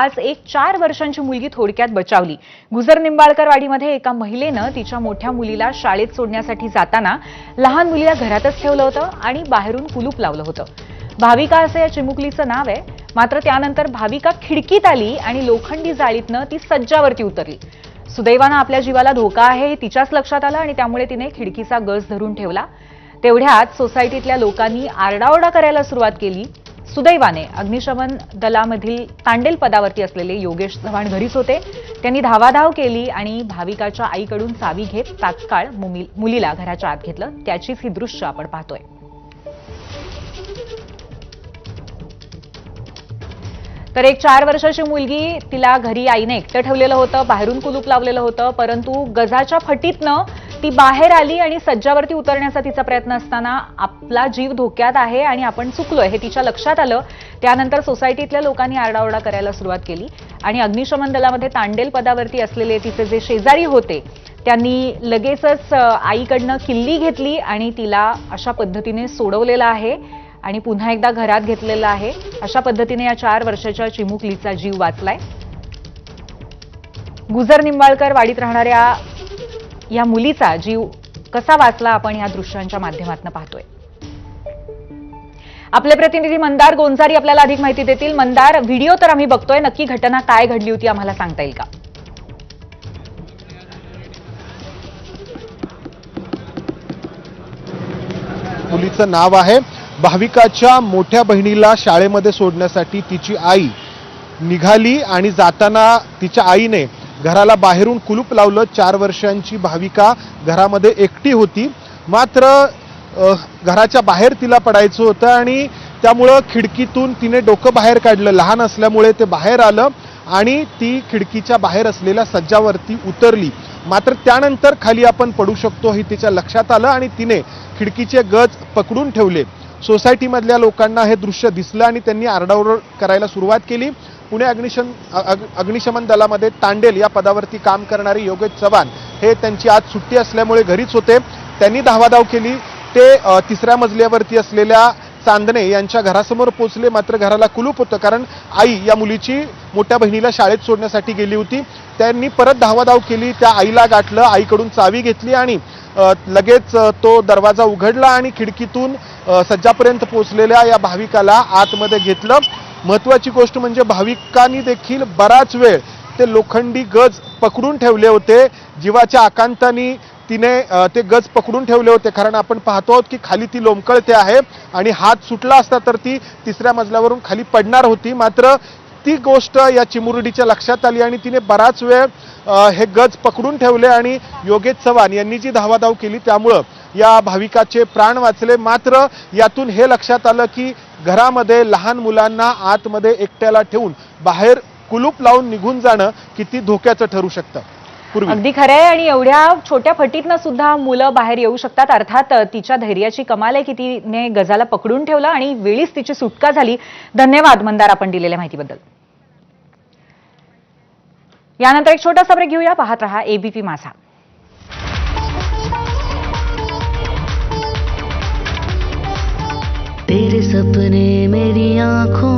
आज एक चार वर्षांची मुलगी थोडक्यात बचावली. गुजर निंबाळकर वाडीमध्ये एका महिलेनं तिच्या मोठ्या मुलीला शाळेत सोडण्यासाठी जाताना लहान मुलीला घरातच ठेवलं होतं आणि बाहेरून कुलूप लावलं होतं. भाविका असं या चिमुकलीचं नाव आहे. मात्र त्यानंतर भाविका खिडकीत आली आणि लोखंडी जाळीतनं ती सज्जावरती उतरली. सुदैवानं आपल्या जीवाला धोका आहे हे तिच्याच लक्षात आलं आणि त्यामुळे तिने खिडकीचा गज धरून ठेवला. तेवढ्यात सोसायटीतल्या लोकांनी आरडाओरडा करायला सुरुवात केली. सुदैवाने अग्निशमन दलामधील तांडेल पदावरती असलेले योगेश चव्हाण घरीच होते. त्यांनी धावाधाव केली आणि भाविकाच्या आईकडून चावी घेत तात्काळ मुलीला घराच्या आत घेतलं. त्याचीच ही दृश्य आपण पाहतोय. तर एक चार वर्षाची मुलगी तिला घरी आईने एकटं ठेवलेलं होतं बाहेरून कुलूप लावलेलं होतं परंतु गजाच्या फटीतनं ती बाहेर आली आणि सज्जावरती उतरण्याचा तिचा प्रयत्न असताना आपला जीव धोक्यात आहे आणि आपण चुकलोय हे तिच्या लक्षात आलं. त्यानंतर सोसायटीतल्या लोकांनी आरडाओरडा करायला सुरुवात केली आणि अग्निशमन दलामध्ये तांडेल पदावरती असलेले तिचे जे शेजारी होते त्यांनी लगेचच आईकडनं किल्ली घेतली आणि तिला अशा पद्धतीने सोडवलेलं आहे आणि पुन्हा एकदा घरात घेतलेलं आहे. अशा पद्धतीने या चार वर्षाच्या चिमुकलीचा जीव वाचलाय. गुजर निंबाळकर वाडीत राहणाऱ्या या मुलीचा जीव कसा वाचला आपण या दृश्यांच्या माध्यमातून पाहतोय. आपले प्रतिनिधी मंदार गोंजारी आपल्याला अधिक माहिती देतील. मंदार व्हिडिओ तर आम्ही बघतोय. नक्की घटना काय घडली होती आम्हाला सांगता येईल का? मुलीचं नाव आहे भाविकाच्या मोठ्या बहिणीला शाळेमध्ये सोडण्यासाठी तिची आई निघाली आणि जाताना तिच्या आईने घराला बाहेरून कुलूप लावलं. चार वर्षांची भाविका घरामध्ये एकटी होती. मात्र घराच्या बाहेर तिला पडायचं होतं आणि त्यामुळं खिडकीतून तिने डोकं बाहेर काढलं. लहान असल्यामुळे ते बाहेर आलं आणि ती खिडकीच्या बाहेर असलेल्या सज्जावरती उतरली. मात्र त्यानंतर खाली आपण पडू शकतो हे तिच्या लक्षात आलं आणि तिने खिडकीचे गज पकडून ठेवले. सोसायटीमधल्या लोकांना हे दृश्य दिसलं आणि त्यांनी आरडाओरड करायला सुरुवात केली. पुणे अग्निशम अग- अग्निशमन दलामध्ये तांडेल या पदावरती काम करणारे योगेश चव्हाण हे त्यांची आज सुट्टी असल्यामुळे घरीच होते. त्यांनी धावाधाव केली. ते तिसऱ्या मजल्यावरती असलेल्या चांदणे यांच्या घरासमोर पोहोचले मात्र घराला कुलूप होतं कारण आई या मुलीची मोठ्या बहिणीला शाळेत सोडण्यासाठी गेली होती. त्यांनी परत धावाधाव केली. त्या आईला गाठलं आईकडून चावी घेतली आणि लगेच तो दरवाजा उघडला आणि खिडकीतून सज्जापर्यंत पोहोचलेल्या या भाविकाला आतमध्ये घेतलं. महत्वाची गोष्ट म्हणजे भाविकांनी देखील बराच वेळ ते लोखंडी गज पकडून ठेवले होते. जीवाच्या आकांतानी तिने ते गज पकडून ठेवले होते. कारण आपण पाहतो आहोत की खाली ती लोंबकळते आहे आणि हात सुटला असता तर ती तिसऱ्या मजल्यावरून खाली पडणार होती. मात्र ती गोष्ट या चिमुरडीच्या लक्षात आली आणि तिने बराच वेळ हे गज पकडून ठेवले आणि योगेश चव्हाण यांनी जी धावाधाव केली त्यामुळं या भाविकाचे प्राण वाचले. मात्र यातून हे लक्षात आलं की घरामध्ये लहान मुलांना आतमध्ये एकट्याला ठेवून बाहेर कुलूप लावून निघून जाणं किती धोक्याचं ठरू शकतं. अगदी खरं आहे आणि एवढ्या छोट्या फटीतनं सुद्धा मुलं बाहेर येऊ शकतात. अर्थात तिच्या धैर्याची कमाल आहे की तिने गजाला पकडून ठेवलं आणि वेळीच तिची सुटका झाली. धन्यवाद मंदार आपण दिलेल्या माहितीबद्दल. यानंतर एक छोटासा ब्रेक घेऊया. पाहत रहा एबीपी माझा. तेरे सपने मेरी आंखों